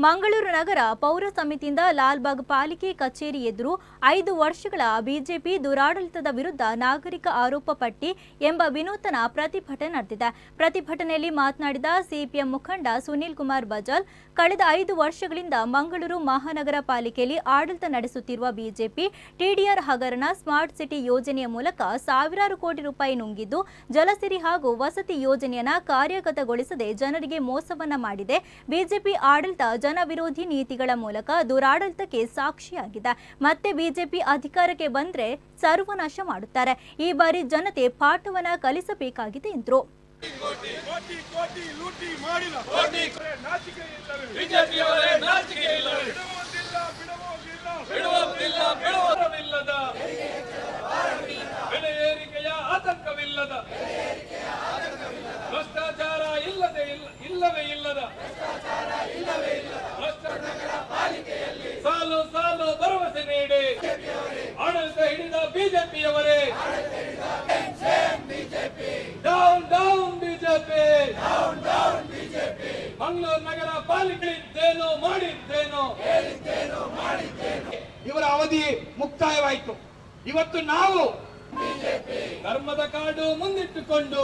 ಮಂಗಳೂರು ನಗರ ಪೌರ ಸಮಿತಿಯಿಂದ ಲಾಲ್ಬಾಗ್ ಪಾಲಿಕೆ ಕಚೇರಿ ಎದುರು ಐದು ವರ್ಷಗಳ ಬಿಜೆಪಿ ದುರಾಡಳಿತದ ವಿರುದ್ಧ ನಾಗರಿಕ ಆರೋಪ ಪಟ್ಟಿ ಎಂಬ ವಿನೂತನ ಪ್ರತಿಭಟನೆ ನಡೆದಿದೆ. ಪ್ರತಿಭಟನೆಯಲ್ಲಿ ಮಾತನಾಡಿದ ಸಿಪಿಎಂ ಮುಖಂಡ ಸುನೀಲ್ ಕುಮಾರ್ ಬಜಾಲ್, ಕಳೆದ ಐದು ವರ್ಷಗಳಿಂದ ಮಂಗಳೂರು ಮಹಾನಗರ ಪಾಲಿಕೆಯಲ್ಲಿ ಆಡಳಿತ ನಡೆಸುತ್ತಿರುವ ಬಿಜೆಪಿ ಟಿಡಿಆರ್ ಹಗರಣ ಸ್ಮಾರ್ಟ್ ಸಿಟಿ ಯೋಜನೆಯ ಮೂಲಕ ಸಾವಿರಾರು ಕೋಟಿ ರೂಪಾಯಿ ನುಂಗಿದ್ದು, ಜಲಸಿರಿ ಹಾಗೂ ವಸತಿ ಯೋಜನೆಯನ್ನ ಕಾರ್ಯಗತಗೊಳಿಸದೆ ಜನರಿಗೆ ಮೋಸವನ್ನ ಮಾಡಿದೆ. ಬಿಜೆಪಿ ಆಡಳಿತ ಜನವಿರೋಧಿ ನೀತಿಗಳ ಮೂಲಕ ದುರಾಡಳಿತಕ್ಕೆ ಸಾಕ್ಷಿಯಾಗಿದೆ. ಮತ್ತೆ ಬಿಜೆಪಿ ಅಧಿಕಾರಕ್ಕೆ ಬಂದ್ರೆ ಸರ್ವನಾಶ ಮಾಡುತ್ತಾರೆ. ಈ ಬಾರಿ ಜನತೆ ಪಾಠವನ್ನ ಕಲಿಸಬೇಕಾಗಿದೆ ಎಂದರು. ಕೋಟಿ ಕೋಟಿ ಲೂಟಿ ಮಾಡಿಲ್ಲ. ಕೋಟಿ ನಾಚಿಕೆ ಬಿಜೆಪಿ ಬಿಜೆಪಿಯವರೇ ಬಿಜೆಪಿಯವರೇ. Down down BJP. ಮಂಗಳೂರು ನಗರ ಪಾಲಿಕೆಯಿದ್ದೇನೋ ಮಾಡಿದ್ದೇನೋ. ಇವರ ಅವಧಿ ಮುಕ್ತಾಯವಾಯಿತು. ಇವತ್ತು ನಾವು ಧರ್ಮದ ಕಾಡು ಮುಂದಿಟ್ಟುಕೊಂಡು